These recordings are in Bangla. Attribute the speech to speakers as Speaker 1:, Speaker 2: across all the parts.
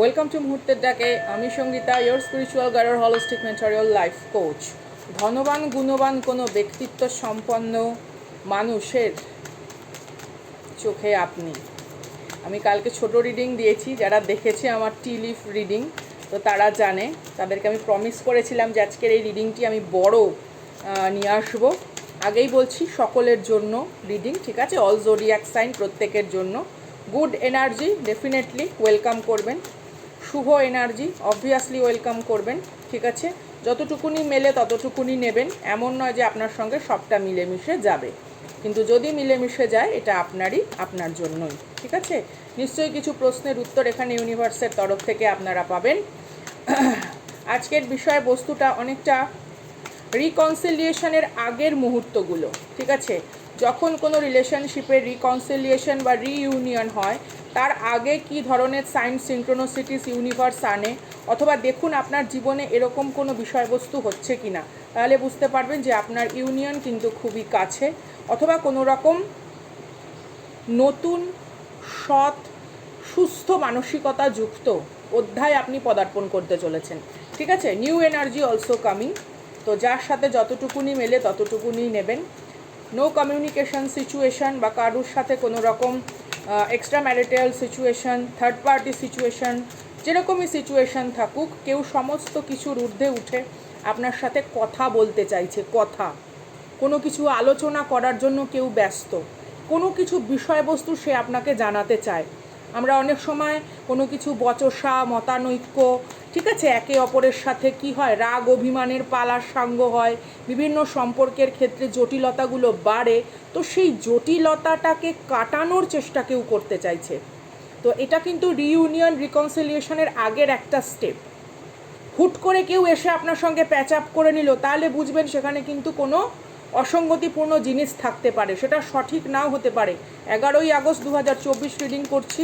Speaker 1: ওয়েলকাম টু মুহূর্তের ডাকে আমি Sangeeta your spiritual guider holistic material life coach ধনবান, গুণবান কোনো ব্যক্তিত্ব সম্পন্ন মানুষের চোখে আপনি। আমি কালকে ছোট রিডিং দিয়েছি, যারা দেখেছে আমার টি লিফ রিডিং তো তারা জানে। তাদেরকে আমি প্রমিস করেছিলাম যে আজকের এই রিডিংটি আমি বড় নিয়ে আসব। আগেই বলছি, সকলের জন্য রিডিং ঠিক আছে? অল জোডিয়াক সাইন প্রত্যেকের জন্য। গুড এনার্জি ডেফিনেটলি ওয়েলকাম করবেন। শুভ এনার্জি অবভিয়াসলি ওয়েলকাম করবেন, ঠিক আছে? যতটুকুনি মেলে ততটুকুনি নেবেন, এমন নয় যে আপনার সঙ্গে সবটা মিলেমিশে যাবে। কিন্তু যদি মিলেমিশে যায়, এটা আপনারই, আপনার জন্যই, ঠিক আছে? নিশ্চয়ই কিছু প্রশ্নের উত্তর এখানে ইউনিভার্সের তরফ থেকে আপনারা পাবেন। আজকের বিষয়বস্তুটা অনেকটা রিকনসিলিয়েশনের আগের মুহূর্তগুলো, ঠিক আছে? যখন কোনো রিলেশনশিপের রিকনসিলিয়েশন বা রিইউনিয়ন হয়, তার আগে কি ধরনের সাইন সিনক্রোনোসিটিস ইউনিভার্স আনে? অথবা দেখুন আপনার জীবনে এরকম কোনো বিষয়বস্তু হচ্ছে কি না তাহলে বুঝতে পারবেন যে আপনার ইউনিয়ন কিন্তু খুবই কাছে। অথবা কোনো রকম নতুন, সৎ, সুস্থ মানসিকতা যুক্ত অধ্যায় আপনি পদার্পণ করতে চলেছেন। ঠিক আছে? নিউ এনার্জি অলসো কামিং তো যার সাথে যতটুকুনি মেলে ততটুকুনি নেবেন। নো কমিউনিকেশন সিচুয়েশন বা কারুর সাথে কোনো রকম extra marital situation third party situation যেরকমই সিচুয়েশন থাকুক, কেউ সমস্ত কিছুর ঊর্ধ্বে উঠে আপনার সাথে কথা বলতে চাইছে, কথা। কোনো কিছু আলোচনা করার জন্য কেউ ব্যস্ত। কোনো কিছু বিষয়বস্তু সে আপনাকে জানাতে চায়। আমরা অনেক সময় কোনো কিছু বচসা, মতানৈক্য, ঠিক আছে, একে অপরের সাথে কি হয়? রাগ, অভিমানের পালার সাঙ্গ হয়, বিভিন্ন সম্পর্কের ক্ষেত্রে জটিলতাগুলো বাড়ে, তো সেই জটিলতাটাকে কাটানোর চেষ্টা কেউ করতে চাইছে। তো এটা কিন্তু রিইউনিয়ন রিকনসিলিয়েশনের আগের একটা স্টেপ হুট করে কেউ এসে আপনার সঙ্গে প্যাচ আপ করে নিল, তাহলে বুঝবেন সেখানে কিন্তু কোনো অসঙ্গতিপূর্ণ জিনিস থাকতে পারে। সেটা সঠিক নাও হতে পারে। এগারোই আগস্ট দু হাজার চব্বিশ রিডিং করছি।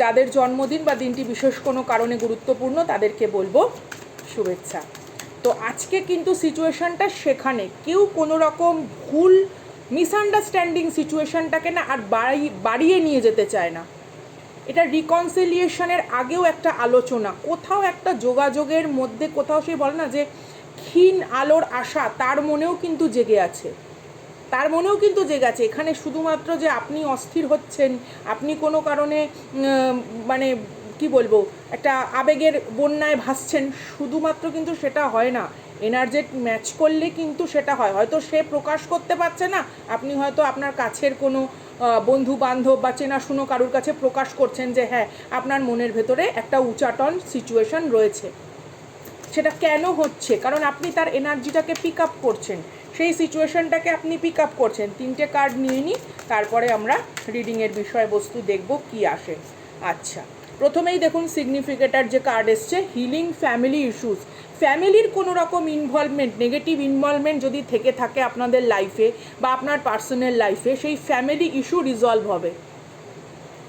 Speaker 1: যাদের জন্মদিন বা দিনটি বিশেষ কোনো কারণে গুরুত্বপূর্ণ তাদেরকে বলব শুভেচ্ছা। তো আজকে কিন্তু সিচুয়েশনটা সেখানে। কেউ কোনো রকম ভুল মিসআন্ডারস্ট্যান্ডিং সিচুয়েশনটাকে না আর বাড়ি, বাড়িয়ে নিয়ে যেতে চায় না। এটা রিকনসিলিয়েশনের আগেও একটা আলোচনা। কোথাও একটা যোগাযোগের মধ্যে কোথাও সে বলে না যে ক্ষীণ আলোর আশা, তার মনেও কিন্তু জেগে আছে। তার মনেও কিন্তু জেগে আছে। এখানে শুধুমাত্র যে আপনি অস্থির হচ্ছেন, আপনি কোনো কারণে মানে কি বলব, একটা আবেগের বন্যায় ভাসছেন, শুধুমাত্র কিন্তু সেটা হয় না। এনার্জেট ম্যাচ করলে কিন্তু সেটা হয়। হয়তো সে প্রকাশ করতে পারছে না, আপনি হয়তো আপনার কাছের কোনো বন্ধু বান্ধব বা চেনাশুনো কারুর কাছে প্রকাশ করছেন যে হ্যাঁ আপনার মনের ভেতরে একটা উচাটন সিচুয়েশন রয়েছে। সেটা কেন হচ্ছে? কারণ আপনি তার এনার্জিটাকে পিক আপ করছেন। সেই সিচুয়েশনটাকে আপনি পিক আপ করছেন। তিনটে কার্ড নিয়ে নিই তারপরে আমরা রিডিংয়ের বিষয়বস্তু দেখব কি আসে। আচ্ছা প্রথমেই দেখুন সিগনিফিকেটার যে কার্ড এসছে হিলিং ফ্যামিলি ইস্যুস ফ্যামিলির কোনো রকম ইনভলভমেন্ট নেগেটিভ ইনভলভমেন্ট যদি থেকে থাকে আপনাদের লাইফে বা আপনার পার্সোনাল লাইফে সেই ফ্যামিলি ইস্যু রিজলভ হবে।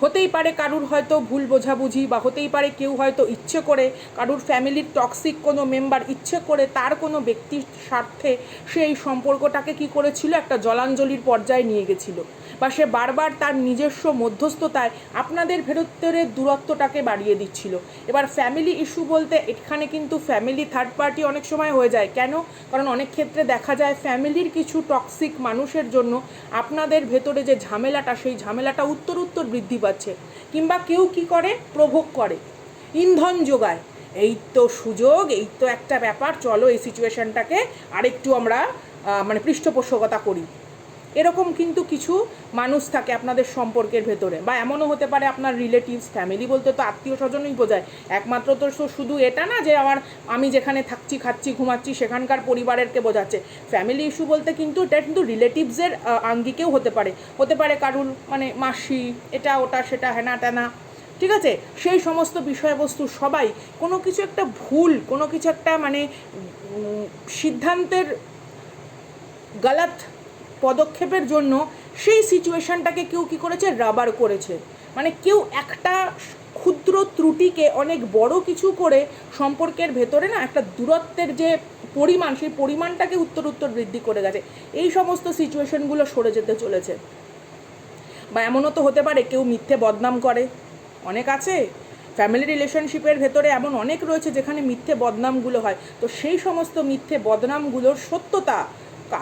Speaker 1: হতেই পারে কারুর হয়তো ভুল বোঝাবুঝি বা হতেই পারে কেউ হয়তো ইচ্ছে করে, কারুর ফ্যামিলির টক্সিক কোনো মেম্বার ইচ্ছে করে, তার কোনো ব্যক্তির স্বার্থে সেই সম্পর্কটাকে কি করেছিল? একটা জলাঞ্জলির পর্যায়ে নিয়ে গেছিল। বা সে বারবার তার নিজস্ব মধ্যস্থতায় আপনাদের ভেতরের দূরত্বটাকে বাড়িয়ে দিচ্ছিল। এবার ফ্যামিলি ইস্যু বলতে এখানে কিন্তু ফ্যামিলি থার্ড পার্টি অনেক সময় হয়ে যায়। কেন? কারণ অনেক ক্ষেত্রে দেখা যায় ফ্যামিলির কিছু টক্সিক মানুষের জন্য আপনাদের ভেতরে যে ঝামেলাটা, সেই ঝামেলাটা উত্তর উত্তর বৃদ্ধি পাচ্ছে কিংবা কেউ কি করে? প্রভোগ করে। ইন্ধন যোগায়। এই তো সুযোগ, এই তো একটা ব্যাপার। চলো এই সিচুয়েশনটাকে আরেকটু আমরা মানে পৃষ্ঠপোষকতা করি। এরকম কিন্তু কিছু মানুষ থাকে আপনাদের সম্পর্কের ভেতরে বা এমনও হতে পারে আপনার রিলেটিভস ফ্যামিলি বলতে তো আত্মীয় স্বজনই বোঝায়। একমাত্র তো শুধু এটা না যে আমার আমি যেখানে থাকছি, খাচ্ছি, ঘুমাচ্ছি সেখানকার পরিবারেরকে বোঝাচ্ছে। ফ্যামিলি ইস্যু বলতে কিন্তু এটা কিন্তু রিলেটিভসের আঙ্গিকেও হতে পারে। হতে পারে কারুর মানে মাসি, এটা ওটা সেটা হেনা টেনা ঠিক আছে? সেই সমস্ত বিষয়বস্তু সবাই কোনো কিছু একটা ভুল, কোনো কিছু একটা মানে সিদ্ধান্তের গালাত পদক্ষেপের জন্য সেই সিচুয়েশনটাকে কেউ কি করেছে? রাবার করেছে। মানে কেউ একটা ক্ষুদ্র ত্রুটিকে অনেক বড় কিছু করে সম্পর্কের ভেতরে না একটা দূরত্বের যে পরিমাণ, সেই পরিমাণটাকে উত্তর উত্তর বৃদ্ধি করে গেছে। এই সমস্ত সিচুয়েশনগুলো সরে যেতে চলেছে। বা এমনও তো হতে পারে কেউ মিথ্যে বদনাম করে। অনেক আছে। ফ্যামিলি রিলেশনশিপের ভেতরে এমন অনেক রয়েছে যেখানে মিথ্যে বদনামগুলো হয়। তো সেই সমস্ত মিথ্যে বদনামগুলোর সত্যতা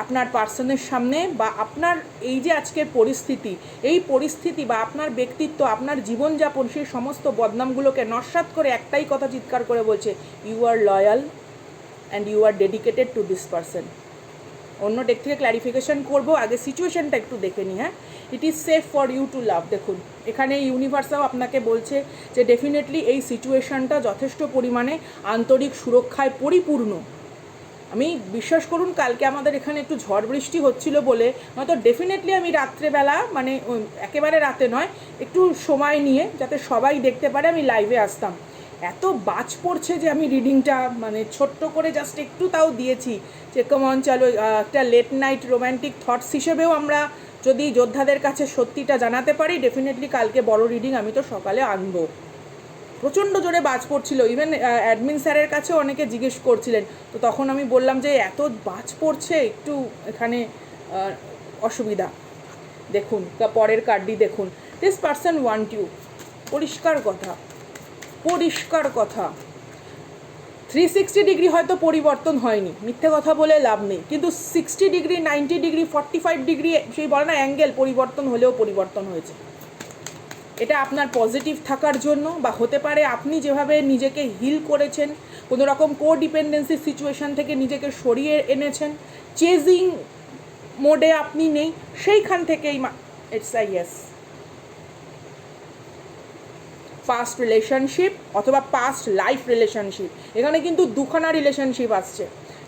Speaker 1: আপনার পার্সনের সামনে বা আপনার এই যে আজকের পরিস্থিতি, এই পরিস্থিতি বা আপনার ব্যক্তিত্ব, আপনার জীবনযাপন, সেই সমস্ত বদনামগুলোকে নস্বাত করে একটাই কথা চিৎকার করে বলছে you are loyal and you are dedicated to this person অন্য ডেক থেকে ক্ল্যারিফিকেশন করব, আগে সিচুয়েশনটা একটু দেখে নিই হ্যাঁ? It is safe for you to love দেখুন। এখানে ইউনিভার্সাও আপনাকে বলছে যে ডেফিনেটলি এই সিচুয়েশনটা যথেষ্ট পরিমাণে আন্তরিক সুরক্ষায় পরিপূর্ণ। আমি বিশ্বাস করুন, কালকে আমাদের এখানে একটু ঝড় বৃষ্টি হচ্ছিল বলে, নয়তো ডেফিনেটলি আমি রাত্রেবেলা মানে একেবারে রাতে নয়, একটু সময় নিয়ে যাতে সবাই দেখতে পারে আমি লাইভে আসতাম। এত বাজ পড়ছে যে আমি রিডিংটা মানে ছোট্ট করে জাস্ট একটু তাও দিয়েছি যে কমন চলো একটা লেট নাইট রোম্যান্টিক থটস হিসেবেও আমরা যদি যোদ্ধাদের কাছে সত্যিটা জানাতে পারি ডেফিনেটলি কালকে বড় রিডিং আমি তো সকালে আনব। প্রচণ্ড জোরে বাজ পড়ছিল। ইভেন অ্যাডমিন স্যারের কাছেও অনেকে জিজ্ঞেস করছিলেন। তো তখন আমি বললাম যে, এত বাজ পড়ছে, একটু এখানে অসুবিধা। দেখুন পরের কার্ডটি দেখুন। দিস পার্সন ওয়ান্ট ইউ পরিষ্কার কথা। পরিষ্কার কথা। থ্রি সিক্সটি ডিগ্রি হয়তো পরিবর্তন হয়নি। মিথ্যে কথা বলে লাভ নেই। কিন্তু sixty degree ninety degree forty five degree সেই বলে না অ্যাঙ্গেল পরিবর্তন হলেও পরিবর্তন হয়েছে। এটা আপনার পজিটিভ থাকার জন্য বা হতে পারে আপনি যেভাবে নিজেকে হিল করেছেন কোনো রকম কো ডিপেন্ডেন্সি সিচুয়েশান থেকে নিজেকে সরিয়ে এনেছেন চেজিং মোডে আপনি নেই, সেইখান থেকেই it's I yes past relationship অথবা পাস্ট লাইফ রিলেশনশিপ এখানে কিন্তু দুখানা রিলেশনশিপ আসছে।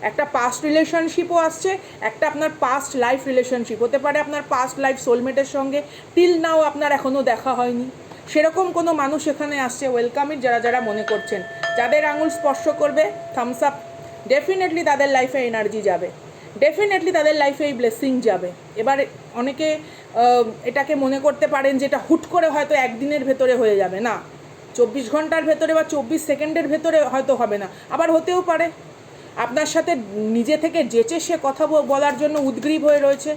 Speaker 1: একটা পাস্ট রিলেশনশিপও আসছে, একটা আপনার পাস্ট লাইফ রিলেশনশিপ হতে পারে আপনার পাস্ট লাইফ সোলমেটের সঙ্গে টিল নাও আপনার এখনও দেখা হয়নি। সেরকম কোনো মানুষ এখানে আসছে ওয়েলকামিট যারা যারা মনে করছেন। যাদের আঙুল স্পর্শ করবে থামস আপ ডেফিনেটলি তাদের লাইফে এনার্জি যাবে। ডেফিনেটলি তাদের লাইফে এই ব্লেসিং যাবে। এবার অনেকে এটাকে মনে করতে পারেন যেটা হুট করে হয়তো একদিনের ভেতরে হয়ে যাবে। না, চব্বিশ ঘণ্টার ভেতরে বা চব্বিশ সেকেন্ডের ভেতরে হয়তো হবে না। আবার হতেও পারে। আপনার সাথে নিজে থেকে যেচে সে কথা বলার জন্য উদ্গ্রীব হয়ে রয়েছে।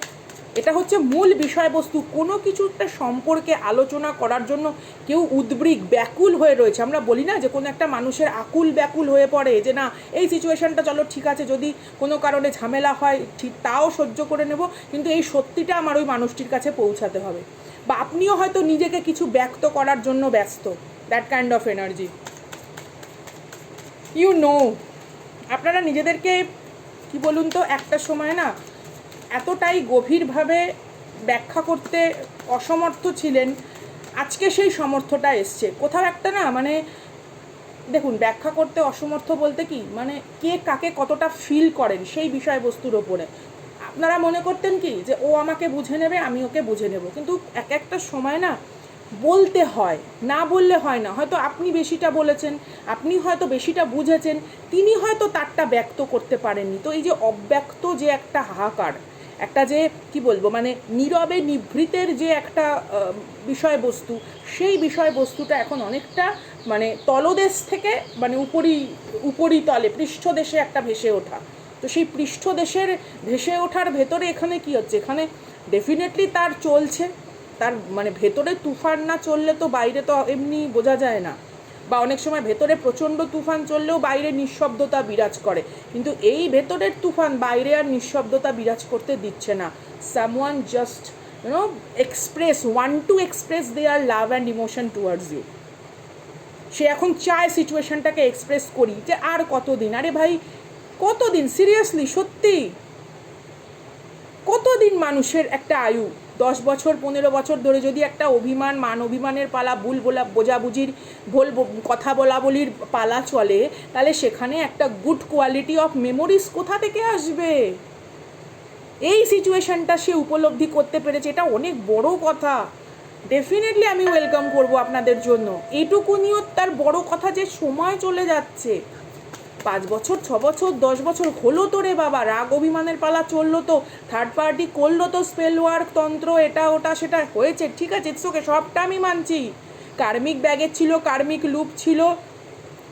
Speaker 1: এটা হচ্ছে মূল বিষয়বস্তু। কোনো কিছু একটা সম্পর্কে আলোচনা করার জন্য কেউ উদ্গ্রীব ব্যাকুল হয়ে রয়েছে। আমরা বলি না যে কোনো একটা মানুষের আকুল ব্যাকুল হয়ে পড়ে যে না, এই সিচুয়েশনটা চলো ঠিক আছে, যদি কোনো কারণে ঝামেলা হয়, ঠিক তাও সহ্য করে নেব, কিন্তু এই সত্যিটা আমার ওই মানুষটির কাছে পৌঁছাতে হবে। বা আপনিও হয়তো নিজেকে কিছু ব্যক্ত করার জন্য ব্যস্ত that kind of energy you know আপনারা নিজেদেরকে, কি বলুন তো, একটা সময় না এতটাই গভীরভাবে ব্যাখ্যা করতে অসমর্থ ছিলেন। আজকে সেই সমর্থটা এসছে। কোথাও একটা না মানে দেখুন, ব্যাখ্যা করতে অসমর্থ বলতে কি? মানে কে কাকে কতটা ফিল করেন সেই বিষয়বস্তুর ওপরে। আপনারা মনে করতেন কি? যে ও আমাকে বুঝে নেবে, আমি ওকে বুঝে নেব। কিন্তু এক একটা সময় না বলতে হয়, না বললে হয় না। হয়তো আপনি বেশিটা বলেছেন, আপনি হয়তো বেশিটা বুঝেছেন, তিনি হয়তো তারটা ব্যক্ত করতে পারেননি। তো এই যে অব্যক্ত যে একটা হাহাকার, একটা যে, কি বলব মানে নীরবে নিভৃতের যে একটা বিষয়বস্তু, সেই বিষয়বস্তুটা এখন অনেকটা মানে তলদেশ থেকে মানে উপরি উপরি তলে পৃষ্ঠদেশে একটা ভেসে ওঠা। তো সেই পৃষ্ঠদেশের ভেসে ওঠার ভেতরে এখানে কি হচ্ছে? এখানে ডেফিনেটলি তার চলছে। তার মানে ভেতরে তুফান না চললে তো বাইরে তো এমনি বোঝা যায় না। বা অনেক সময় ভেতরে প্রচণ্ড তুফান চললেও বাইরে নিঃশব্দতা বিরাজ করে। কিন্তু এই ভেতরের তুফান বাইরে আর নিঃশব্দতা বিরাজ করতে দিচ্ছে না। Someone just you know express want to express their love and emotion towards you সে এখন চায় সিচুয়েশনটাকে এক্সপ্রেস করি যে আর কতদিন? আরে ভাই, কতদিন? সিরিয়াসলি সত্যি? কতদিন মানুষের একটা আয়ু? দশ বছর, পনেরো বছর ধরে যদি একটা অভিমান, মান অভিমানের পালা, ভুল বলা, বোঝাবুঝির ভুল কথা বলা বলির পালা চলে, তাহলে সেখানে একটা গুড কোয়ালিটি অফ মেমোরিজ কোথা থেকে আসবে? এই সিচুয়েশনটা সে উপলব্ধি করতে পেরেছে, এটা অনেক বড় কথা। ডেফিনেটলি আমি ওয়েলকাম করব আপনাদের জন্য। এইটুকুনিও তার বড় কথা যে সময় চলে যাচ্ছে। পাঁচ বছর, ছ বছর, দশ বছর হলো তো রে বাবা। রাগ অভিমানের পালা চলল তো। থার্ড পার্টি করল তো স্পেল ওয়ার্ক তন্ত্র, এটা, ওটা, সেটা। হয়েছে, ঠিক আছে ইটস ওকে সবটা আমি মানছি। কার্মিক ব্যাগের ছিল কার্মিক লুপ ছিল।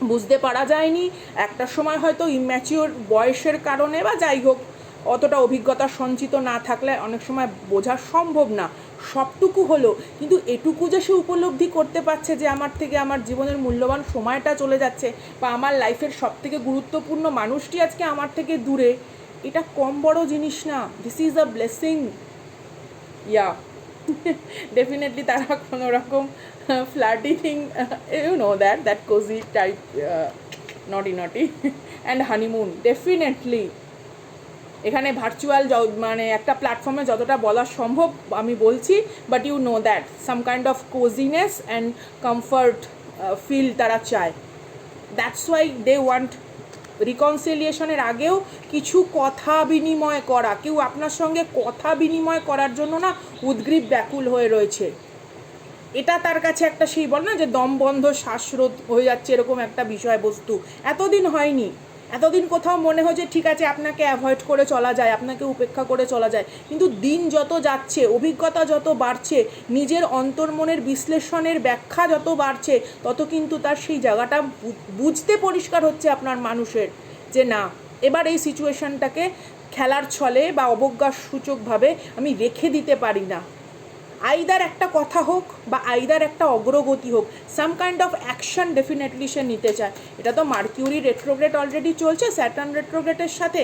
Speaker 1: বুঝতে পারা যায়নি। একটা সময় হয়তো ইম্যাচিওর বয়সের কারণে বা যাই হোক, অতটা অভিজ্ঞতা সঞ্চিত না থাকলে অনেক সময় বোঝা সম্ভব না। সবটুকু হলো, কিন্তু এটুকু যে সে উপলব্ধি করতে পারছে যে আমার থেকে আমার জীবনের মূল্যবান সময়টা চলে যাচ্ছে বা আমার লাইফের সব থেকে গুরুত্বপূর্ণ মানুষটি আজকে আমার থেকে দূরে, এটা কম বড় জিনিস না। This is a blessing yeah definitely তারা কোনো রকম you know that that cozy type naughty naughty and honeymoon definitely এখানে ভার্চুয়াল মানে একটা প্ল্যাটফর্মে যতটা বলা সম্ভব আমি বলছি but you know that some kind of coziness and comfort feel তারা চায়। দ্যাটস ওয়াই দে ওয়ান্ট রিকনসিলিয়েশনের আগেও কিছু কথা বিনিময় করা। কেউ আপনার সঙ্গে কথা বিনিময় করার জন্য না উদ্গ্রীব ব্যাকুল হয়ে রয়েছে। এটা তার কাছে একটা সেই বল না যে দম বন্ধ, শ্বাসরোধ হয়ে যাচ্ছে এরকম একটা বিষয়বস্তু। এতদিন হয়নি। এতদিন কোথাও মনে হয় যে ঠিক আছে, আপনাকে অ্যাভয়েড করে চলা যায়, আপনাকে উপেক্ষা করে চলা যায়। কিন্তু দিন যত যাচ্ছে, অভিজ্ঞতা যত বাড়ছে, নিজের অন্তর্মনের বিশ্লেষণের ব্যাখ্যা যত বাড়ছে, তত কিন্তু তার সেই জায়গাটা বুঝতে পরিষ্কার হচ্ছে আপনার মানুষের যে না, এবার এই সিচুয়েশনটাকে খেলার ছলে বা অবজ্ঞাসূচকভাবে আমি রেখে দিতে পারি না। আইদার একটা কথা হোক বা আইদার একটা অগ্রগতি হোক some kind of action definitely সে নিতে চায়। এটা তো মার্কিউরি রেট্রোগ্রেট অলরেডি চলছে স্যাটার্ন রেট্রোগ্রেটের সাথে।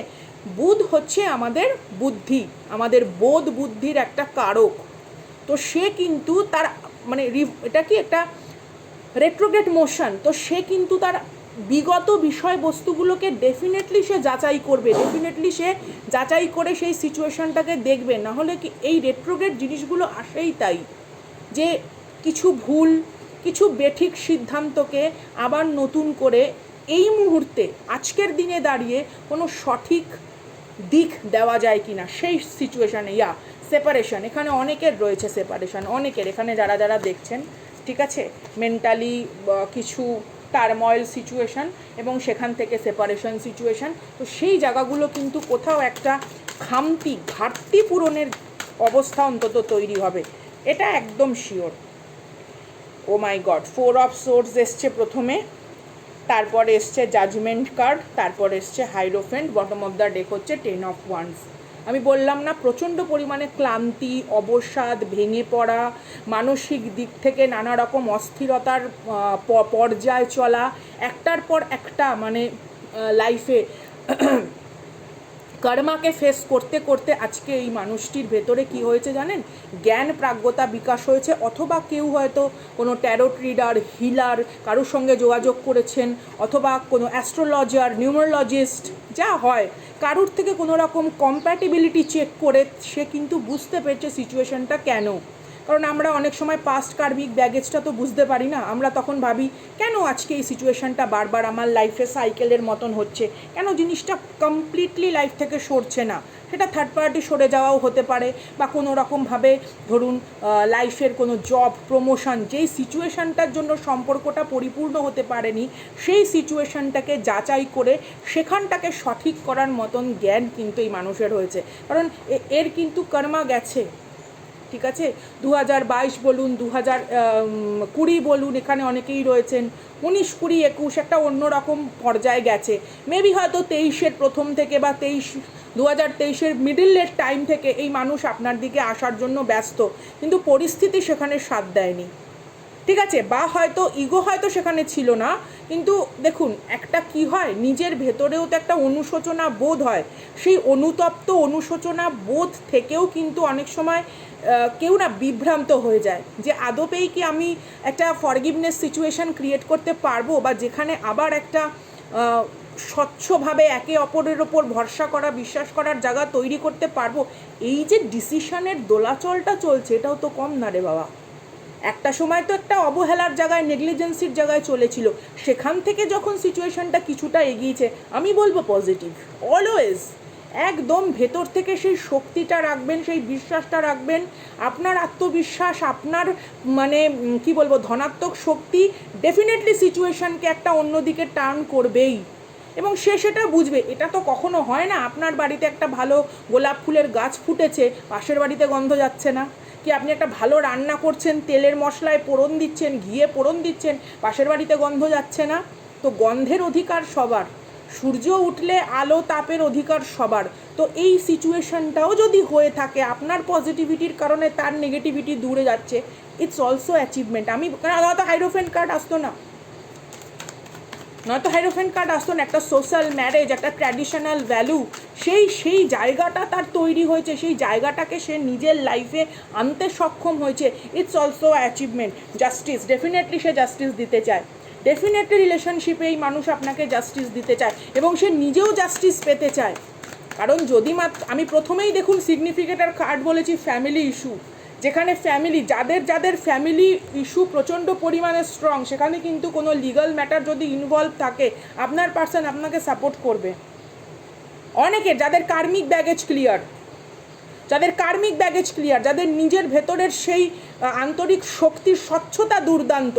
Speaker 1: বুধ হচ্ছে আমাদের বুদ্ধি, আমাদের বোধ বুদ্ধির একটা কারক। তো সে কিন্তু তার মানে এটা কি একটা রেট্রোগ্রেট মোশন তো সে কিন্তু তার বিগত বিষয়বস্তুগুলোকে ডেফিনেটলি সে যাচাই করবে ডেফিনেটলি সে যাচাই করে সেই সিচুয়েশনটাকে দেখবে। না হলে কি এই রেট্রোগ্রেড জিনিসগুলো আসেই তাই, যে কিছু ভুল, কিছু বেঠিক সিদ্ধান্তকে আবার নতুন করে এই মুহূর্তে, আজকের দিনে দাঁড়িয়ে কোনো সঠিক দিক দেওয়া যায় কি না সেই সিচুয়েশানে ইয়া সেপারেশন এখানে অনেকের রয়েছে সেপারেশন অনেকের, এখানে যারা যারা দেখছেন, ঠিক আছে? মেন্টালি কিছু টার্ময়েল সিচুয়েশন এবং সেখান থেকে সেপারেশন সিচুয়েশন তো সেই জায়গাগুলো কিন্তু কোথাও একটা খামতি, ঘাটতি পূরণের অবস্থা অন্তত তৈরি হবে। এটা একদম sure oh my God four of swords এসছে প্রথমে, তারপরে এসছে জাজমেন্ট কার্ড তারপর এসছে hierophant bottom of the deck হচ্ছে টেন অফ ওয়ান্স আমি বললাম না, প্রচণ্ড পরিমাণে ক্লান্তি, অবসাদ, ভেঙে পড়া, মানসিক দিক থেকে নানা রকম অস্থিরতার পর্যায় চলা, একটার পর একটা মানে লাইফে কর্মাকে ফেস করতে করতে আজকে এই মানুষটির ভেতরে কি হয়েছে জানেন? জ্ঞান প্রাজ্ঞতা বিকাশ হয়েছে, অথবা কেউ হয়তো কোনো ট্যারোট রিডার হিলার কারোর সঙ্গে যোগাযোগ করেছেন, অথবা কোনো অ্যাস্ট্রোলজার নিউমোলজিস্ট যা হয়, কারুর থেকে কোনো রকম কম্প্যাটিবিলিটি চেক করে সে কিন্তু বুঝতে পেরেছে সিচুয়েশনটা কেন? কারণ আমরা অনেক সময় পাস্ট কার্মিক ব্যাগেজটা তো বুঝতে পারি না। আমরা তখন ভাবি, কেন আজকে এই সিচুয়েশনটা বারবার আমার লাইফে সাইকেলের মতন হচ্ছে? কেন জিনিসটা কমপ্লিটলি লাইফ থেকে সরছে না? সেটা থার্ড পার্টি সরে যাওয়াও হতে পারে বা কোনো রকমভাবে ধরুন লাইফের কোনো জব প্রমোশন যেই সিচুয়েশনটার জন্য সম্পর্কটা পরিপূর্ণ হতে পারেনি, সেই সিচুয়েশনটাকে যাচাই করে সেখানটাকে সঠিক করার মতন জ্ঞান কিন্তু এই মানুষের হয়েছে। কারণ এর কিন্তু কর্মা গেছে। ঠিক আছে? দু হাজার বাইশ বলুন দু হাজার কুড়ি বলুন, এখানে অনেকেই রয়েছেন। উনিশ, কুড়ি, একুশ, একটা অন্যরকম পর্যায়ে গেছে। মেবি হয়তো তেইশের প্রথম থেকে বা তেইশ দু হাজার তেইশের মিডিলের টাইম থেকে এই মানুষ আপনার দিকে আসার জন্য ব্যস্ত। কিন্তু পরিস্থিতি সেখানে সাথ দেয়নি। ঠিক আছে, বা হয়তো ইগো হয়তো সেখানে ছিল না, কিন্তু দেখুন, একটা কি হয়, নিজের ভেতরেও তো একটা অনুশোচনা বোধ হয়। সেই অনুতপ্ত অনুশোচনা বোধ থেকেও কিন্তু অনেক সময় কেউ না বিভ্রান্ত হয়ে যায় যে আদপেই কি আমি একটা ফরগিভনেস সিচুয়েশন ক্রিয়েট করতে পারব বা যেখানে আবার একটা স্বচ্ছভাবে একে অপরের ওপর ভরসা করা, বিশ্বাস করার জায়গা তৈরি করতে পারব। এই যে ডিসিশনের দোলাচলটা চলছে, এটাও তো কম না রে বাবা। একটা সময় তো একটা অবহেলার জায়গায়, নেগলিজেন্সির জায়গায় চলেছিল। সেখান থেকে যখন সিচুয়েশনটা কিছুটা এগিয়েছে, আমি বলব পজিটিভ, অলওয়েজ। একদম ভেতর থেকে সেই শক্তিটা রাখবেন, সেই বিশ্বাসটা রাখবেন। আপনার আত্মবিশ্বাস, আপনার মানে কি বলব, ধনাত্মক শক্তি ডেফিনেটলি সিচুয়েশনকে একটা অন্যদিকে টার্ন করবেই। এবং সে সেটা বুঝবে। এটা তো কখনো হয় না, আপনার বাড়িতে একটা ভালো গোলাপ ফুলের গাছ ফুটেছে, পাশের বাড়িতে গন্ধ যাচ্ছে না। কি আপনি একটা ভালো রান্না করছেন, তেলের মশলায় পোড়ন দিচ্ছেন, ঘিয়ে পোড়ন দিচ্ছেন, পাশের বাড়িতে গন্ধ যাচ্ছে না? তো গন্ধের অধিকার সবার, সূর্য উঠলে আলো তাপের অধিকার সবার। তো এই সিচুয়েশনটাও যদি হয়ে থাকে, আপনার পজিটিভিটির কারণে তার নেগেটিভিটি দূরে যাচ্ছে ইটস অলসো অ্যাচিভমেন্ট আমি, কারণ হয়তো হাইড্রোফেন কার্ড আসতো না। নয়তো হাইড্রোফেন কার্ড আসতো না, একটা সোশ্যাল ম্যারেজ একটা ট্র্যাডিশনাল ভ্যালু সেই সেই জায়গাটা তার তৈরি হয়েছে, সেই জায়গাটাকে সে নিজের লাইফে আনতে সক্ষম হয়েছে। It's also achievement justice definitely say justice দিতে চায়। ডেফিনেটলি রিলেশনশিপে এই মানুষ আপনাকে জাস্টিস দিতে চায় এবং সে নিজেও জাস্টিস পেতে চায়। কারণ যদি মাত্র আমি প্রথমেই দেখুন সিগনিফিকেটার কার্ড বলেছি ফ্যামিলি ইস্যু যেখানে ফ্যামিলি যাদের যাদের ফ্যামিলি ইস্যু প্রচণ্ড পরিমাণে স্ট্রং সেখানে কিন্তু কোনো লিগাল ম্যাটার যদি ইনভলভ থাকে, আপনার পার্সন আপনাকে সাপোর্ট করবে। অনেকের যাদের কার্মিক ব্যাগেজ ক্লিয়ার যাদের কার্মিক ব্যাগেজ ক্লিয়ার যাদের নিজের ভেতরের সেই আন্তরিক শক্তির স্বচ্ছতা দুর্দান্ত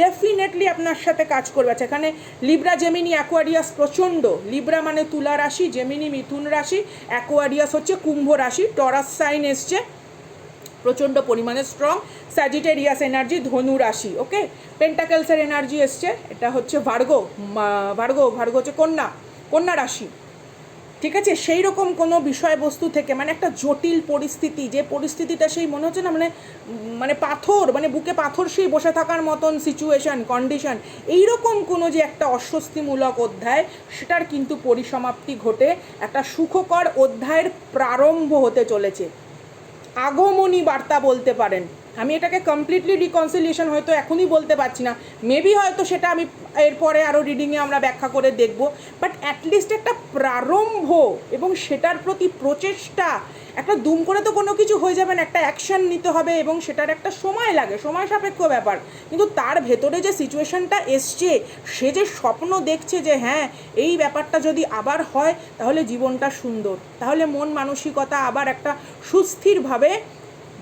Speaker 1: ডেফিনেটলি আপনার সাথে কাজ করবে। আচ্ছা এখানে লিব্রা জেমিনি অ্যাকোয়ারিয়াস প্রচণ্ড। লিব্রা মানে তুলা রাশি জেমিনি মিথুন রাশি অ্যাকোয়ারিয়াস হচ্ছে কুম্ভ রাশি টরাস সাইন এসছে। প্রচণ্ড পরিমাণে স্ট্রং স্যাজিটেরিয়াস এনার্জি ধনু রাশি ওকে পেন্টাকেলসের এনার্জি এসছে, এটা হচ্ছে ভার্গো ভার্গো ভার্গো হচ্ছে কন্যা কন্যা রাশি, ঠিক আছে? সেই রকম কোনো বিষয়বস্তু থেকে মানে একটা জটিল পরিস্থিতি, যে পরিস্থিতিটা সেই মনে হচ্ছে না মানে মানে পাথর মানে বুকে পাথর সেই বসে থাকার মতন সিচুয়েশন কন্ডিশন এইরকম কোনো যে একটা অস্বস্তিমূলক অধ্যায়, সেটার কিন্তু পরিসমাপ্তি ঘটে, একটা সুখকর অধ্যায়ের প্রারম্ভ হতে চলেছে। আগমনী বার্তা বলতে পারেন। আমি এটাকে কমপ্লিটলি রিকনসিলিয়েশন হয়তো এখনই বলতে পারছি না। মেবি হয়তো সেটা আমি এরপরে আরও রিডিংয়ে আমরা ব্যাখ্যা করে দেখব। বাট অ্যাটলিস্ট একটা প্রারম্ভ এবং সেটার প্রতি প্রচেষ্টা, একটা দুম করে তো কোনো কিছু হয়ে যাবে না, একটা অ্যাকশন নিতে হবে এবং সেটার একটা সময় লাগে, সময় সাপেক্ষ ব্যাপার। কিন্তু তার ভেতরে যে সিচুয়েশনটা এসছে, সে যে স্বপ্ন দেখছে যে হ্যাঁ এই ব্যাপারটা যদি আবার হয়, তাহলে জীবনটা সুন্দর। তাহলে মন মানসিকতা আবার একটা সুস্থিরভাবে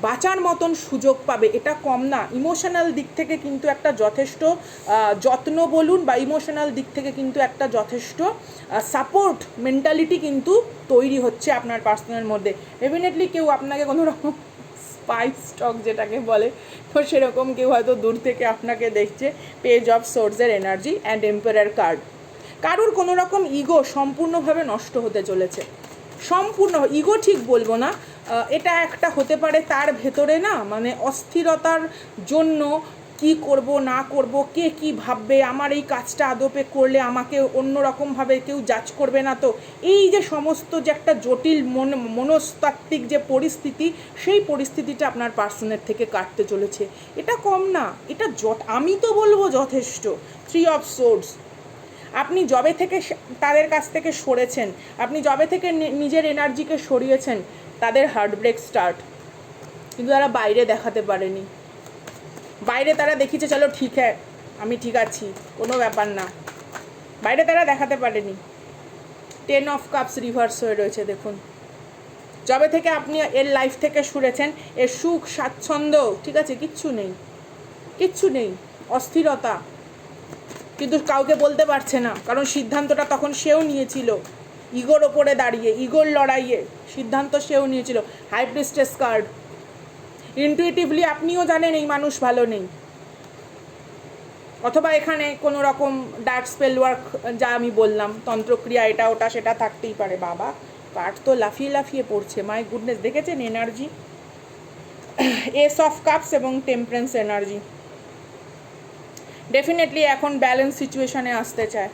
Speaker 1: বাঁচার মতন সুযোগ পাবে। এটা কম না। ইমোশনাল দিক থেকে কিন্তু একটা যথেষ্ট যত্ন বলুন বা ইমোশনাল দিক থেকে কিন্তু একটা যথেষ্ট সাপোর্ট মেন্টালিটি কিন্তু তৈরি হচ্ছে আপনার পার্সোনাল মধ্যে। ডেফিনেটলি কেউ আপনাকে কোনো রকম স্পাইস স্টক যেটাকে বলে, তো সেরকম কেউ হয়তো দূর থেকে আপনাকে দেখছে। পেজ অফ সোর্সের এনার্জি অ্যান্ড এম্পায়ার কার্ড কারোর কোনো রকম ইগো সম্পূর্ণভাবে নষ্ট হতে চলেছে। সম্পূর্ণ ইগো ঠিক বলব না এটা একটা হতে পারে তার ভেতরে না মানে অস্থিরতার জন্য কি করব, না করব, কে কি ভাববে, আমার এই কাজটা আদপে করলে আমাকে অন্য রকমভাবে কেউ জাজ করবে না তো? এই যে সমস্ত যে একটা জটিল মন, মনস্তাত্ত্বিক যে পরিস্থিতি, সেই পরিস্থিতিটা আপনার পার্সনের থেকে কাটতে চলেছে। এটা কম না, এটা যত আমি তো বলব যথেষ্ট। থ্রি অফ সোর্স আপনি জবে থেকে তাদের কাছ থেকে সরেছেন, আপনি জবে থেকে নিজের এনার্জিকে সরিয়েছেন, তাদের হার্ট ব্রেক স্টার্ট কিন্তু তারা বাইরে দেখাতে পারেনি। বাইরে তারা দেখিয়েছে, চলো ঠিক হ্যাঁ আমি ঠিক আছি, কোনো ব্যাপার না। বাইরে তারা দেখাতে পারেনি। টেন অফ কাপস রিভার্স হয়ে রয়েছে, দেখুন। জবে থেকে আপনি এর লাইফ থেকে সরেছেন, এর সুখ, স্বাচ্ছন্দ্য, ঠিক আছে, কিচ্ছু নেই। কিচ্ছু নেই। অস্থিরতা। কিন্তু কাউকে বলতে পারছে না, কারণ সিদ্ধান্তটা তখন সেও নিয়েছিল। ইগোর ওপরে দাঁড়িয়ে, ইগোর লড়াইয়ে সিদ্ধান্ত সেও নিয়েছিল। High priestess card. ইনটুইটিভলি আপনিও জানেন এই মানুষ ভালো নেই। অথবা এখানে কোনো রকম ডার্ক স্পেল ওয়ার্ক, যা আমি বললাম, তন্ত্রক্রিয়া এটা ওটা সেটা থাকতেই পারে। বাবা কাঠ তো লাফিয়ে লাফিয়ে পড়ছে। মাই গুডনেস, দেখেছেন এনার্জি? এস অফ কাপস এবং টেম্পারেন্স এনার্জি। ডেফিনেটলি এখন ব্যালেন্স সিচুয়েশনে আসতে চায়।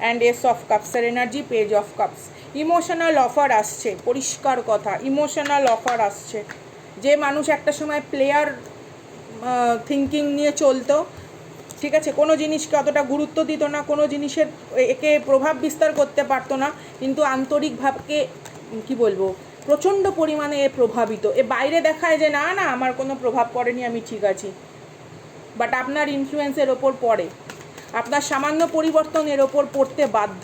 Speaker 1: And ace of কাপসের energy page of cups emotional offer আসছে, পরিষ্কার কথা ইমোশনাল অফার আসছে। যে মানুষ একটা সময় প্লেয়ার থিঙ্কিং নিয়ে চলতো, ঠিক আছে? কোনো জিনিসকে অতটা গুরুত্ব দিত না, কোনো জিনিসের একে প্রভাব বিস্তার করতে পারতো না, কিন্তু আন্তরিকভাবে কি বলব, প্রচণ্ড পরিমাণে এ প্রভাবিত। এ বাইরে দেখায় যে, না না, আমার কোনো প্রভাব পড়েনি, আমি ঠিক আছি। বাট আপনার ইনফ্লুয়েন্সের ওপর পড়ে। আপনার সামান্য পরিবর্তন এর ওপর পড়তে বাধ্য।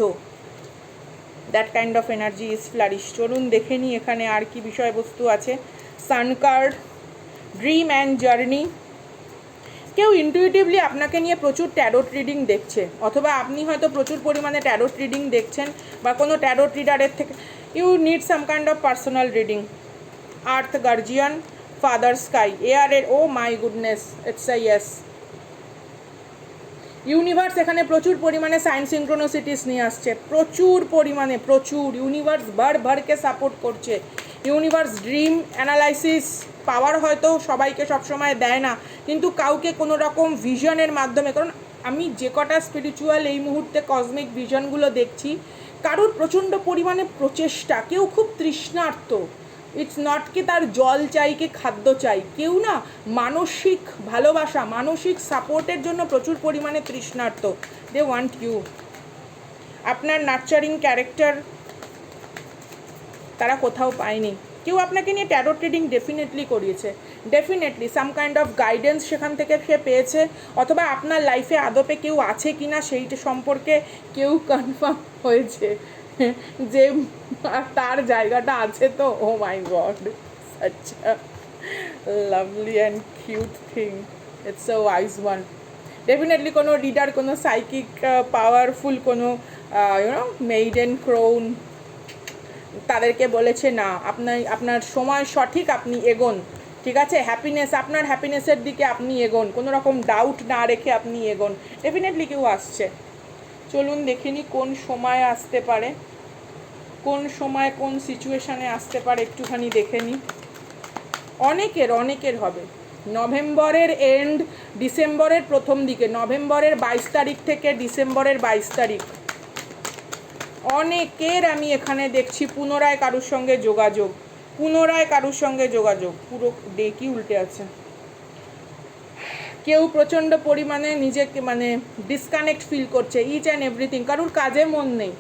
Speaker 1: That kind of energy is flourish চলুন দেখে নিই এখানে আর কি বিষয়বস্তু আছে। Sun card dream and journey কেউ ইনটুইটিভলি আপনাকে নিয়ে প্রচুর ট্যারোট রিডিং দেখছে, অথবা আপনি হয়তো প্রচুর পরিমাণে ট্যারোট রিডিং দেখছেন, বা কোনো ট্যারোট রিডারের থেকে you need some kind of personal reading earth guardian father sky এয়ারের O my goodness it's a yes universe এখানে প্রচুর পরিমাণে সায়েন্স সিনক্রোনোসিটিস নিয়ে আসছে। প্রচুর পরিমাণে, প্রচুর। ইউনিভার্স ভর ভরকে সাপোর্ট করছে। ইউনিভার্স ড্রিম অ্যানালাইসিস পাওয়ার হয়তো সবাইকে সবসময় দেয় না। কিন্তু কাউকে কোনো রকম ভিশনের মাধ্যমে, কারণ আমি যে কটা স্পিরিচুয়াল এই মুহূর্তে কসমিক ভিশনগুলো দেখছি, কারোর প্রচণ্ড পরিমাণে প্রচেষ্টা, কেউ খুব তৃষ্ণার্ত। ইটস নট কি তার জল চাই কি খাদ্য চাই। কেউ না মানসিক ভালোবাসা, মানসিক সাপোর্টের জন্য প্রচুর পরিমাণে তৃষ্ণার্ত। দে ওয়ান্ট ইউ আপনার নার্চারিং ক্যারেক্টার তারা কোথাও পায়নি। কেউ আপনাকে নিয়ে ট্যারো ট্রেডিং ডেফিনেটলি করিয়েছে। Definitely some kind of guidance সেখান থেকে সে পেয়েছে, অথবা আপনার লাইফে আদপে কেউ আছে কি না সেইটা সম্পর্কে কেউ কনফার্ম হয়েছে। যে তার জায়গাটা আছে তো, ও মাই গড আচ্ছা lovely and cute thing it's a wise one definitely কোনো রিডার কোনো সাইকিক পাওয়ারফুল কোনো ইউনো মেইডেন ক্রোন তাদেরকে বলেছে না, আপনার আপনার সময় সঠিক আপনি এগোন, ঠিক আছে? হ্যাপিনেস আপনার হ্যাপিনেসের দিকে আপনি এগোন, কোনো রকম ডাউট না রেখে আপনি এগোন। ডেফিনেটলি কেউ আসছে। চলুন দেখিনি কোন সময় আসতে পারে। কোন সময় কোন সিচুয়েশানে আসতে পারে একটুখানি দেখে নিই। অনেকের অনেকের হবে। নভেম্বরের এন্ড ডিসেম্বরের প্রথম দিকে, নভেম্বরের বাইশ তারিখ থেকে ডিসেম্বরের বাইশ তারিখ। অনেকের আমি এখানে দেখছি পুনরায় কারুর সঙ্গে যোগাযোগ, পুনরায় কারুর সঙ্গে যোগাযোগ। পুরো ডেকই উল্টে আছে। কেউ প্রচণ্ড পরিমাণে নিজেকে মানে ডিসকানেক্ট ফিল করছে ইচ অ্যান্ড এভরিথিং কারুর কাজে মন নেই।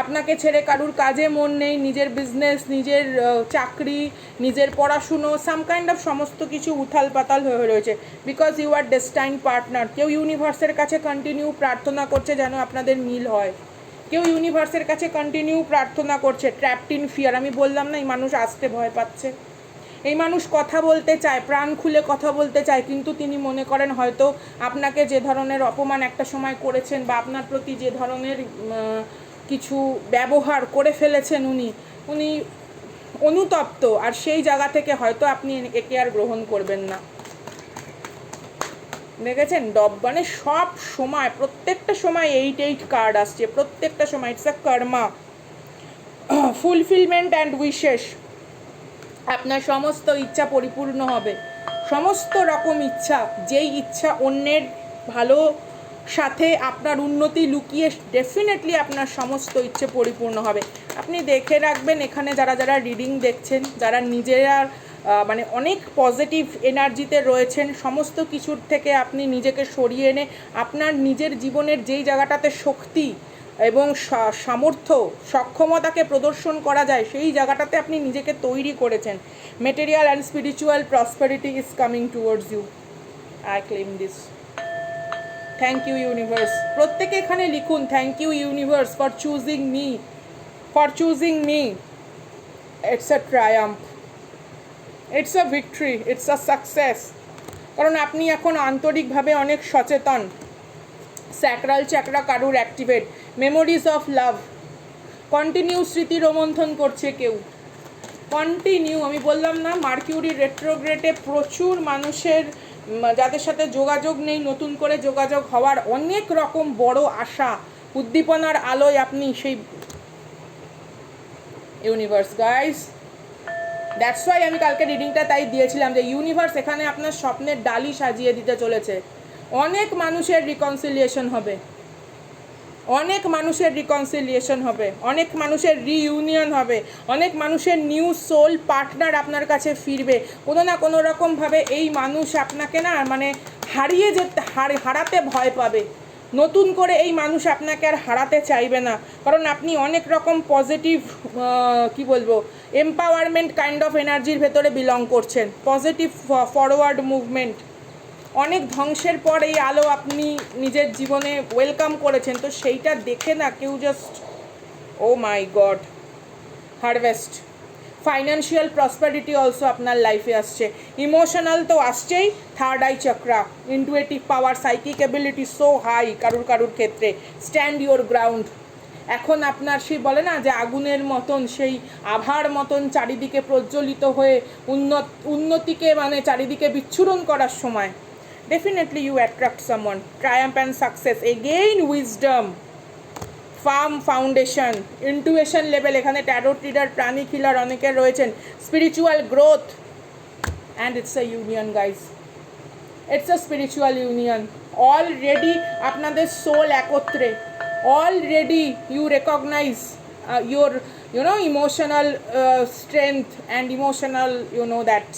Speaker 1: আপনাকে ছেড়ে কারুর কাজে মন নেই, নিজের বিজনেস নিজের চাকরি, নিজের পড়াশুনো সাম কাইন্ড অফ সমস্ত কিছু উথাল পাতাল হয়ে রয়েছে। Because you are destined partner কেউ ইউনিভার্সের কাছে কন্টিনিউ প্রার্থনা করছে যেন আপনাদের মিল হয়। কেউ ইউনিভার্সের কাছে কন্টিনিউ প্রার্থনা করছে ট্র্যাপড ইন ফিয়ার আমি বললাম না, এই মানুষ আসতে ভয় পাচ্ছে। এই মানুষ কথা বলতে চায়, প্রাণ খুলে কথা বলতে চায়, কিন্তু তিনি মনে করেন হয়তো আপনাকে যে ধরনের অপমান একটা সময় করেছেন বা আপনার প্রতি যে ধরনের কিছু ব্যবহার করে ফেলেছেন উনি। উনি অনুতপ্ত, আর সেই জায়গা থেকে হয়তো আপনি একে আর গ্রহণ করবেন না। দেখেছেন? ডব মানে সব সময়, প্রত্যেকটা সময় এইট এইট কার্ড আসছে, প্রত্যেকটা সময়। It's a karma fulfilment and wishes আপনার সমস্ত ইচ্ছা পরিপূর্ণ হবে। সমস্ত রকম ইচ্ছা, যেই ইচ্ছা অন্যের ভালো সাথে আপনার উন্নতি লুকিয়ে ডেফিনেটলি আপনার সমস্ত ইচ্ছে পরিপূর্ণ হবে। আপনি দেখে রাখবেন এখানে যারা যারা রিডিং দেখছেন, যারা নিজেরা মানে অনেক পজিটিভ এনার্জিতে রয়েছেন, সমস্ত কিছুর থেকে আপনি নিজেকে সরিয়ে এনে আপনার নিজের জীবনের যেই জায়গাটাতে শক্তি এবং সামর্থ্য, সক্ষমতাকে প্রদর্শন করা যায়, সেই জায়গাটাতে আপনি নিজেকে তৈরি করেছেন। Material and spiritual prosperity is coming towards you I claim this thank you universe প্রত্যেকে এখানে লিখুন thank you universe for choosing me for choosing me it's a triumph it's a victory it's a success কারণ আপনি এখন আন্তরিকভাবে অনেক সচেতন। স্যাক্রাল চ্যাকরা কারুর activate memories of love continue স্মৃতি রোমন্থন করছে কেউ। কন্টিনিউ আমি বললাম না মার্কিউরি রেট্রোগ্রেটে প্রচুর মানুষের যাদের সাথে যোগাযোগ নেই, নতুন করে যোগাযোগ হওয়ার অনেক রকম বড় আশা, উদ্দীপনার আলোয় আপনি সেই ইউনিভার্স গাইস দ্যাটস ওয়াই আমি কালকে রিডিংটা তাই দিয়েছিলাম যে ইউনিভার্স এখানে আপনার স্বপ্নের ডালি সাজিয়ে দিতে চলেছে। অনেক মানুষের রিকনসিলিয়েশন হবে। অনেক মানুষের রিকনসিলিয়েশন হবে, অনেক মানুষের রিইউনিয়ন হবে, অনেক মানুষের নিউ সোল পার্টনার আপনার কাছে ফিরবে। কোনো না কোনো রকমভাবে এই মানুষ আপনাকে না মানে হারিয়ে যেতে হারাতে ভয় পাবে। নতুন করে এই মানুষ আপনাকে আর হারাতে চাইবে না। কারণ আপনি অনেক রকম পজিটিভ কি বলব এম্পাওয়ারমেন্ট কাইন্ড অফ এনার্জির ভেতরে বিলং করছেন। পজিটিভ ফরওয়ার্ড মুভমেন্ট অনেক ধ্বংসের পর এই আলো আপনি নিজের জীবনে ওয়েলকাম করেছেন। তো সেইটা দেখে না কেউ just oh my God harvest financial prosperity also আপনার লাইফে আসছে। ইমোশনাল তো আসছেই। Third eye chakra intuitive power psychic ability so high কারুর কারুর ক্ষেত্রে। স্ট্যান্ড ইওর গ্রাউন্ড এখন আপনার সেই বলে না যে আগুনের মতন, সেই আভার মতন চারিদিকে প্রজ্বলিত হয়ে উন্নত, উন্নতিকে মানে চারিদিকে বিচ্ছুরণ করার সময়। Definitely you attract someone. Triumph and success. Again, wisdom. Firm foundation intuition level এখানে ট্যারো ট্রিডার প্রাণী কিলার অনেকের রয়েছেন। Spiritual growth and it's a union guys it's a spiritual union already আপনাদের সোল একত্রে। Already you recognise your you know emotional strength and emotional you know that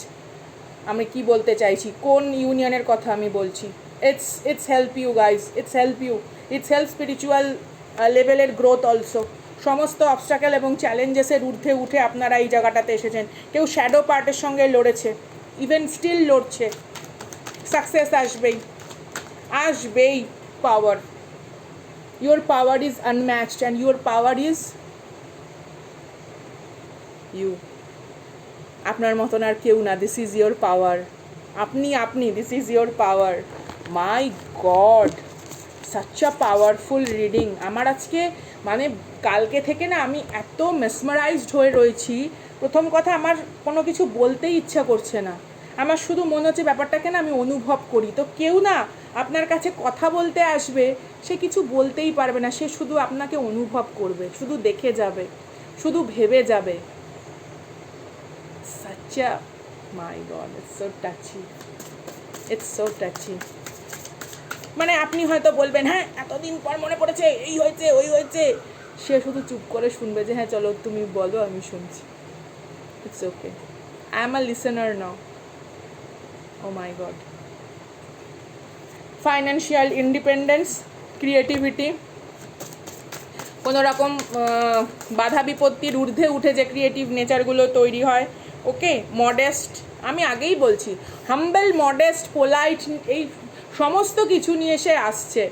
Speaker 1: আমি কি বলতে চাইছি? কোন ইউনিয়নের কথা আমি বলছি? It's it's help you guys it's help you it's help spiritual লেভেলের গ্রোথ অলসো সমস্ত অবস্টাকেল এবং চ্যালেঞ্জেসের ঊর্ধ্বে উঠে আপনারা এই জায়গাটাতে এসেছেন। কেউ শ্যাডো পার্টের সঙ্গে লড়েছে ইভেন স্টিল লড়ছে। সাকসেস আসবেই আসবেই power your power is unmatched and your power is you আপনার মতন আর কেউ না দিস ইজ ইয়োর পাওয়ার আপনি আপনি this is your power my God such a powerful reading আমার আজকে মানে কালকে থেকে না আমি এত মেসমারাইজড হয়ে রয়েছি। প্রথম কথা, আমার কোনো কিছু বলতেই ইচ্ছা করছে না। আমার শুধু মনে হচ্ছে ব্যাপারটাকে না আমি অনুভব করি। তো কেউ না আপনার কাছে কথা বলতে আসবে, সে কিছু বলতেই পারবে না। সে শুধু আপনাকে অনুভব করবে, শুধু দেখে যাবে, শুধু ভেবে যাবে। A my god, it's so touchy. It's so touchy. মানে আপনি হয়তো বলবেন হ্যাঁ এতদিন পর মনে পড়েছে, এই হয়েছে, ওই হয়েছে। সে শুধু চুপ করে শুনবে যে হ্যাঁ চলো তুমি বলো, আমি শুনছি। It's okay I am a listener now oh my God financial independence creativity কোনো রকম বাধা বিপত্তির ঊর্ধ্বে উঠে যে ক্রিয়েটিভ নেচারগুলো তৈরি হয় ওকে মডেস্ট আমি আগেই বলছি হাম্বেল মডেস্ট পোলাইট এই সমস্ত কিছু নিয়ে সে আসছে।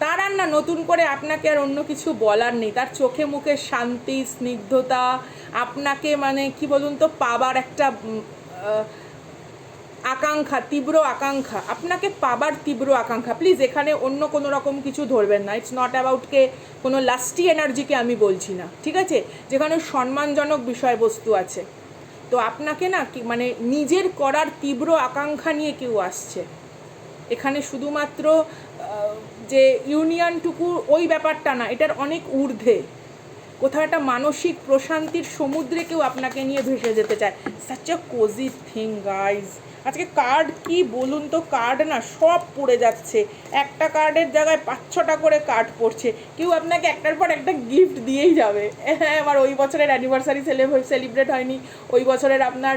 Speaker 1: তার আর না নতুন করে আপনাকে আর অন্য কিছু বলার নেই। তার চোখে মুখে শান্তি, স্নিগ্ধতা, আপনাকে মানে কি বলুন তো পাবার একটা আকাঙ্ক্ষা, তীব্র আকাঙ্ক্ষা। আপনাকে পাবার তীব্র আকাঙ্ক্ষা। প্লিজ এখানে অন্য কোনো রকম কিছু ধরবেন না। ইটস নট অ্যাবাউটকে কোনো লাস্টি এনার্জিকে আমি বলছি না। ঠিক আছে? যেখানে সম্মানজনক বিষয়বস্তু আছে। তো আপনাকে না কি মানে নিজের করার তীব্র আকাঙ্ক্ষা নিয়ে কেউ আসছে। এখানে শুধুমাত্র যে ইউনিয়নটুকু ওই ব্যাপারটা না, এটার অনেক ঊর্ধ্বে। কোথাও একটা মানসিক প্রশান্তির সমুদ্রে কেউ আপনাকে নিয়ে ভেসে যেতে চায়। Such a cozy thing guys আজকে কার্ড কি বলুন তো? কার্ড না সব পড়ে যাচ্ছে। একটা কার্ডের জায়গায় পাঁচ ছটা করে কার্ড পড়ছে। কেউ আপনাকে একটার পর একটা গিফট দিয়েই যাবে। হ্যাঁ আমার ওই বছরের অ্যানিভার্সারি সেলিব্রেট হয়নি। ওই বছরের আপনার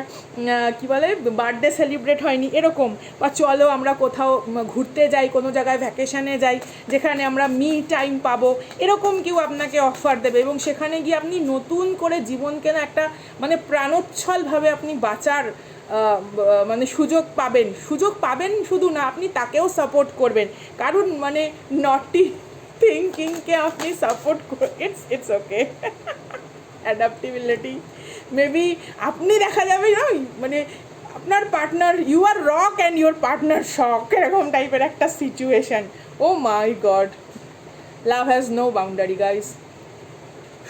Speaker 1: কি বলে? বার্থডে সেলিব্রেট হয়নি। এরকম। বা চলো আমরা কোথাও ঘুরতে যাই, কোনো জায়গায় ভ্যাকেশানে যাই, যেখানে আমরা মি টাইম পাবো। এরকম কেউ আপনাকে অফার দেবে এবং সেখানে গিয়ে আপনি নতুন করে জীবনকে না একটা মানে প্রাণোচ্ছলভাবে আপনি বাঁচার মানে সুযোগ পাবেন। সুযোগ পাবেন শুধু না, আপনি তাকেও সাপোর্ট করবেন। কারণ মানে নটি থিঙ্কিংকে আপনি support it's it's okay adaptability maybe আপনি দেখা যাবে নয় মানে আপনার partner you are rock and your partner shock এরকম টাইপের একটা situation oh my God love has no boundary guys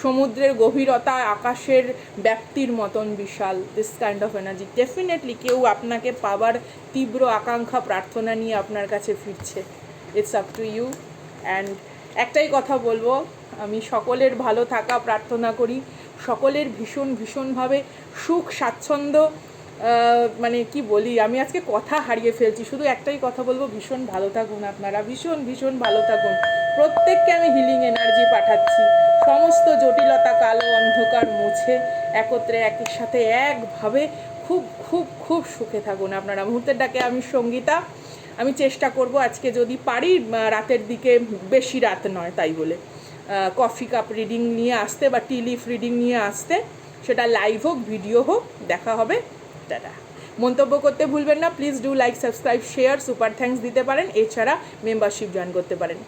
Speaker 1: সমুদ্রের গভীরতা আকাশের ব্যাপ্তির মতন বিশাল this kind of energy definitely কেউ আপনাকে পাবার তীব্র আকাঙ্ক্ষা, প্রার্থনা নিয়ে আপনার কাছে ফিরছে। It's up to you and একটাই কথা বলব, আমি সকলের ভালো থাকা প্রার্থনা করি। সকলের ভীষণ, ভীষণভাবে সুখ, স্বাচ্ছন্দ্য মানে কি বলি, আমি আজকে কথা হারিয়ে ফেলছি। শুধু একটাই কথা বলব, ভীষণ ভালো থাকুন আপনারা, ভীষণ ভীষণ ভালো থাকুন। প্রত্যেককে আমি হিলিং এনার্জি পাঠাচ্ছি। সমস্ত জটিলতা কালো অন্ধকার মুছে একত্রে একই সাথে একভাবে খুব খুব খুব সুখে থাকুন। আপনারা মুহূর্তের ডাকে আমি সঙ্গীতা। আমি চেষ্টা করব আজকে যদি পারি রাতের দিকে বেশি রাত নয় তাই বলে। কফি কাপ রিডিং নিয়ে আসতে বা টি লিফ রিডিং নিয়ে আসতে, সেটা লাইভ হোক ভিডিও হোক, দেখা হবে। দাদা মন্তব্য করতে ভুলবেন না। Please do like subscribe share super thanks দিতে পারেন। এছাড়া মেম্বারশিপ জয়েন করতে পারেন।